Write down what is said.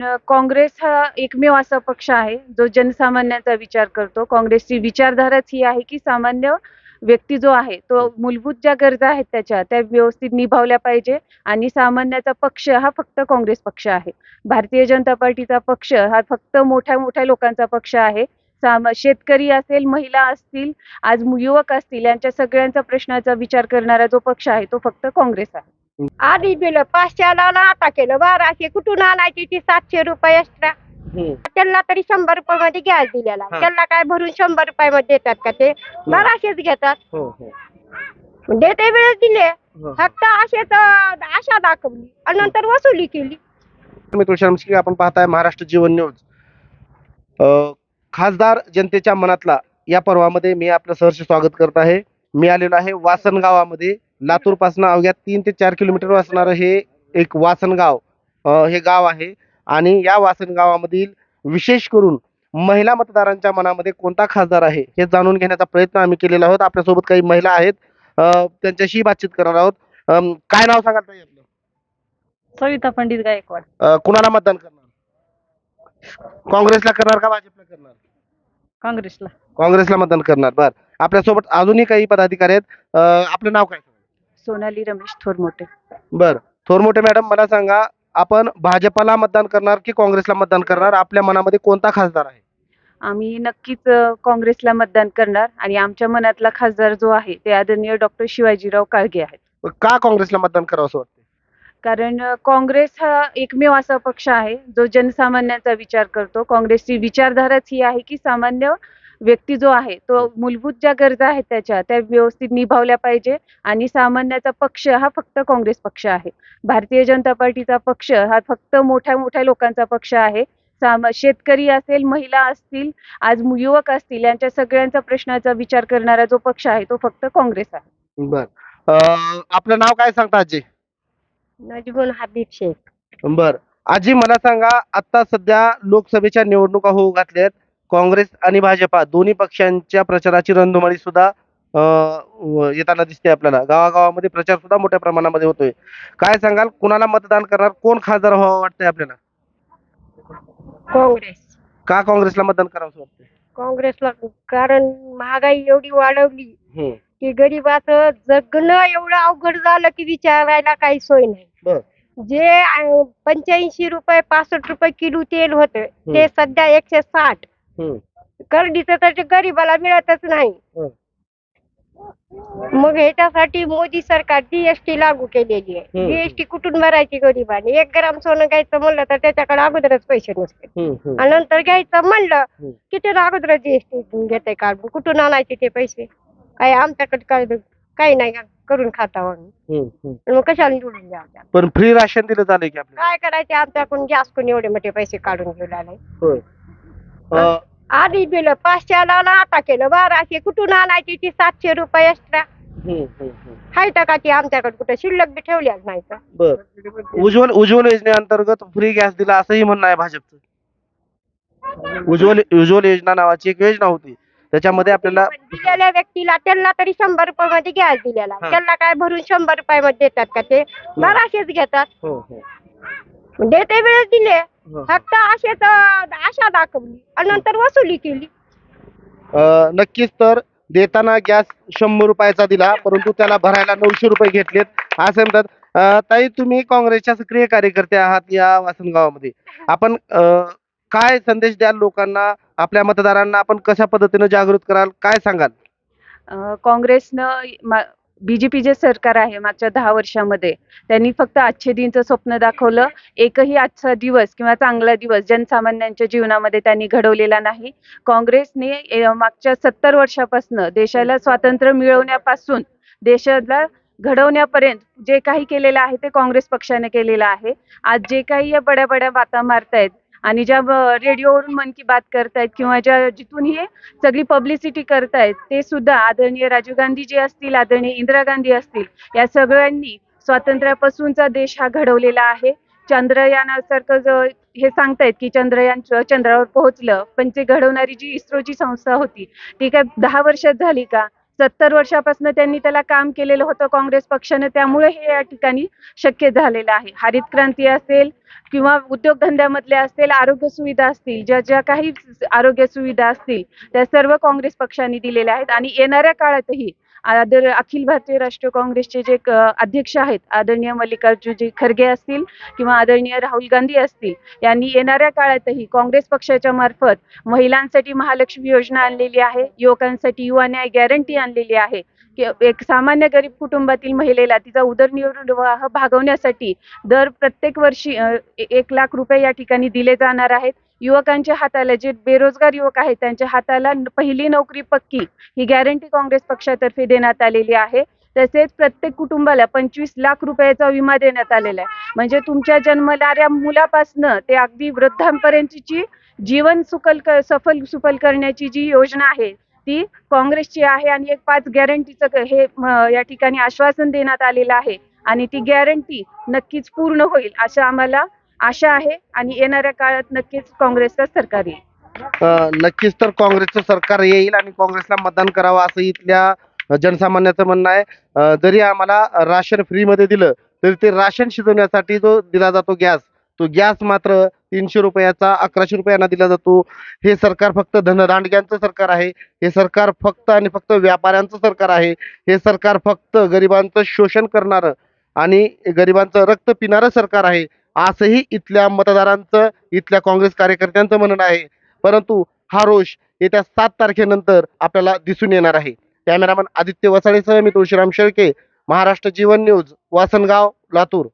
काँग्रेस हा एकमेव असा पक्ष आहे जो जनसामान्यांचा विचार करतो. काँग्रेसची विचारधाराच ही आहे की सामान्य व्यक्ती जो आहे तो मूलभूत ज्या गरजा आहेत त्याच्या त्या व्यवस्थित निभावल्या पाहिजे आणि सामान्याचा पक्ष हा फक्त काँग्रेस पक्ष आहे. भारतीय जनता पार्टीचा पक्ष हा फक्त मोठ्या मोठ्या लोकांचा पक्ष आहे. साम शेतकरी असेल महिला असतील आज युवक असतील यांच्या सगळ्यांचा प्रश्नाचा विचार करणारा जो पक्ष आहे तो फक्त काँग्रेस आहे. आधी दिलं पाचशेला आता केलं बाराशे. कुठून आणायची ती सातशे रुपये एक्स्ट्रा त्यांना तरी शंभर रुपये मध्ये गॅस दिलेला. त्यांना काय भरून शंभर रुपये मध्ये देतात का ते? बाराशेच घेतात. हो हो. देते वेळेस दिले. हो. फक्त असेच आशा दाखवली आणि नंतर वसुली केली. मी तुळशीराम शिंगे आपण पाहताय महाराष्ट्र जीवन न्यूज. अ, खासदार जनतेच्या मनातला या पर्वामध्ये मी आपलं सहर्ष स्वागत करत आहे. मी आलेलो आहे वासन गावामध्ये लातूरपासून अवघ्या तीन ते चार किलोमीटर असणारं हे एक वासन गाव अ, हे गाव आहे. आणि या वासन गावामधील विशेष करून महिला मतदारांच्या मनामध्ये कोणता खासदार आहे हे जाणून घेण्याचा प्रयत्न आम्ही केलेला आहोत. आपल्यासोबत काही महिला आहेत. त्यांच्याशी बातचीत करणार आहोत. काय नाव सांगाल ताई आपलं? सविता पंडित गायकवाड. अ, कुणाला मतदान करणार? काँग्रेसला करणार का भाजपला करणार? काँग्रेसला. काँग्रेसला मतदान करणार. बर. आपल्यासोबत अजूनही काही पदाधिकारी आहेत. अ, आपलं नाव काय? सोनाली रमेश थोरमोटे. बर. थोरमोठे मॅडम मला सांगा आपण भाजपला मतदान करणार की काँग्रेसला मतदान करणार? आपल्या मनामध्ये कोणता खासदार आहे? आम्ही नक्कीच अ, काँग्रेसला मतदान करणार आणि आमच्या मनातला खासदार जो आहे ते आदरणीय डॉक्टर शिवाजीराव काळगे आहेत. का काँग्रेसला मतदान करावं असं वाटतं कारण अ, काँग्रेस हा एकमेव असा पक्ष आहे जो जनसामान्यांचा विचार करतो. काँग्रेसची विचारधाराच ही आहे की सामान्य व्यक्ती जो आहे तो मूलभूत ज्या गरजा आहेत त्याच्या त्या व्यवस्थित निभावल्या पाहिजे आणि सामान्याचा पक्ष हा फक्त काँग्रेस पक्ष आहे. भारतीय जनता पार्टीचा पक्ष हा फक्त मोठ्या मोठ्या लोकांचा पक्ष आहे. साम शेतकरी असेल महिला असतील आज युवक असतील यांच्या सगळ्यांचा प्रश्नाचा विचार करणारा जो पक्ष आहे तो फक्त काँग्रेस आहे. बर. आपलं नाव काय सांगता आजी? नजबुल हबीब शेख. बर. आजी मला सांगा आता सध्या लोकसभेच्या निवडणुका होऊ घातल्या आहेत काँग्रेस आणि भाजपा दोन्ही पक्षांच्या प्रचाराची रणधुमाळी सुद्धा येताना दिसते आपल्याला. गावागावामध्ये प्रचार सुद्धा मोठ्या प्रमाणामध्ये होतोय. काय सांगाल? कुणाला मतदान करणार? कोण खासदार व्हावं वाटतंय आपल्याला? काँग्रेस. का काँग्रेसला मतदान करावं वाटतंय? काँग्रेसला कारण महागाई एवढी वाढवली हम्म. की गरीबाचं जगणं एवढं अवघड झालं की विचारायला काही सोय नाही. बर. जे पंच्याऐंशी रुपये पासष्ट रुपये किलो तेल होतं ते सध्या एकशे साठ. करडीचं तर ते गरीबाला मिळतच नाही. हं. मग ह्याच्यासाठी मोदी सरकार जीएसटी लागू केलेली आहे. हं. जीएसटी कुठून भरायची गरीबाने? एक ग्राम सोनं घ्यायचं म्हणलं तर त्याच्याकडे अगोदरच पैसे नसते. आणि नंतर घ्यायचं म्हणलं. की ते अगोदर जीएसटी घेते काढून कुठून आणायचे ते पैसे? काय आमच्याकडे काय काही नाही करून खाता म्हणून. मग कशाला निवडून द्यावं पण फ्री राशन दिलं आपल्याला. काय करायचे? आमच्याकडून गॅस कोण एवढे मोठे पैसे काढून घेऊ लागले आधी दिलं पाचशेला आणि आता केलं बाराशे. कुठून आणायची ती सातशे रुपये एक्स्ट्रा हम्म, हम्म, हम्म. हाय का ती आमच्याकडे कुठे? शिल्लक बी ठेवल्याच नाही तर बर. उज्ज्वल उज्ज्वल योजनेअंतर्गत फ्री गॅस दिला असंही म्हणणं आहे भाजपचं. उज्ज्वल उज्ज्वल योजना नावाची एक योजना होती. त्याच्यामध्ये आपल्याला दिलेल्या व्यक्तीला त्यांना तरी शंभर रुपये मध्ये गॅस दिलेला. हा. त्यांना काय भरून शंभर रुपये मध्ये देतात का ते? बाराशेच घेतात. हो हो. देते वेळेस दिले. फक्त आशा दाखवली. आणि नंतर वसुली केली. अं, नक्कीच तर देताना गॅस शंभर रुपयाचा दिला परंतु त्याला भरायला नऊशे रुपये घेतलेत. असं म्हणतात. अं, ताई तुम्ही काँग्रेसच्या सक्रिय कार्यकर्ते आहात या वासनगावामध्ये. आपण अं, काय संदेश द्याल लोकांना आपल्या मतदारांना? आपण कशा पद्धतीने जागृत कराल? काय सांगाल? अ, काँग्रेसनं बीजेपी जे सरकार आहे मागच्या दहा वर्षामध्ये त्यांनी फक्त आजचे दिनचं स्वप्न दाखवलं. एकही आजचा दिवस किंवा चांगला दिवस जनसामान्यांच्या जीवनामध्ये त्यांनी घडवलेला नाही. काँग्रेसने मागच्या सत्तर वर्षापासून देशाला स्वातंत्र्य मिळवण्यापासून देशाला घडवण्यापर्यंत जे काही केलेलं आहे ते काँग्रेस पक्षाने केलेलं आहे. आज जे काही या बड्या बड्या बाता मारतायत आणि ज्या रेडिओवरून मन की बात करतायत किंवा ज्या जिथून हे सगळी पब्लिसिटी करतायत ते सुद्धा आदरणीय राजीव गांधी जे असतील आदरणीय इंदिरा गांधी असतील या सगळ्यांनी स्वातंत्र्यापासूनचा देश हा घडवलेला आहे. चंद्रयानासारखं जो हे सांगतायत की चंद्रयान च- चंद्रावर पोहोचलं पण ते घडवणारी जी इस्रोची संस्था होती ती काय दहा वर्षात झाली का? सत्तर वर्षापासून त्यांनी त्याला काम केलेलं होतं काँग्रेस पक्षाने. त्यामुळे हे या ठिकाणी शक्य झालेलं आहे. हरित क्रांती असेल किंवा उद्योगधंद्यामधले असतील आरोग्य सुविधा असतील ज्या ज्या काही आरोग्य सुविधा असतील त्या सर्व काँग्रेस पक्षाने दिलेल्या आहेत. आणि येणाऱ्या काळातही आदर अखिल भारतीय राष्ट्रीय काँग्रेसचे जे अध्यक्ष आहेत आदरणीय मल्लिकार्जुनजी खरगे असतील किंवा आदरणीय राहुल गांधी असतील यांनी येणाऱ्या काळातही काँग्रेस पक्षाच्या मार्फत महिलांसाठी महालक्ष्मी योजना आणलेली आहे युवकांसाठी युवा न्याय गॅरंटी आणलेली आहे. एक सामान्य गरीब कुटुंबातील महिलेला तिचा उदरनिर्वाह भागवण्यासाठी दर प्रत्येक वर्षी एक लाख रुपये या ठिकाणी दिले जाणार आहेत. युवकांच्या हाताला जे बेरोजगार युवक आहेत त्यांच्या हाताला पहिली नोकरी पक्की ही गॅरंटी काँग्रेस पक्षातर्फे देण्यात आलेली आहे. तसेच प्रत्येक कुटुंबाला पंचवीस लाख रुपयाचा विमा देण्यात आलेला आहे. म्हणजे तुमच्या जन्मणाऱ्या मुलापासनं ते अगदी वृद्धांपर्यंतची जीवन सुकल सफल सुफल करण्याची जी योजना आहे ती काँग्रेसची आहे आणि एक पाच गॅरंटीचं हे या ठिकाणी आश्वासन देण्यात आलेलं आहे. आणि ती गॅरंटी नक्कीच पूर्ण होईल असं आम्हाला आशा आहे आणि येणाऱ्या काळात नक्कीच काँग्रेसचं सरकार येईल. नक्कीच तर काँग्रेसचं सरकार येईल आणि काँग्रेसला मतदान करावं असं इथल्या जनसामान्याचं म्हणणं आहे. जरी आम्हाला राशन फ्रीमध्ये दिलं तरी ते राशन शिजवण्यासाठी जो दिला जातो गॅस तो गॅस मात्र तीनशे रुपयाचा अकराशे रुपयांना दिला जातो. हे सरकार फक्त धनदांडग्यांचं सरकार आहे. हे सरकार फक्त आणि फक्त व्यापाऱ्यांचं सरकार आहे. हे सरकार फक्त गरिबांचं शोषण करणारं आणि गरिबांचं रक्त पिणारं सरकार आहे. असंही इथल्या मतदारांचं इथल्या काँग्रेस कार्यकर्त्यांचं म्हणणं आहे. परंतु हा रोष येत्या सात तारखेनंतर आपल्याला दिसून येणार आहे. कॅमेरामॅन आदित्य वसाळेसह मी तुळशीराम शेळके महाराष्ट्र जीवन न्यूज वासनगाव लातूर.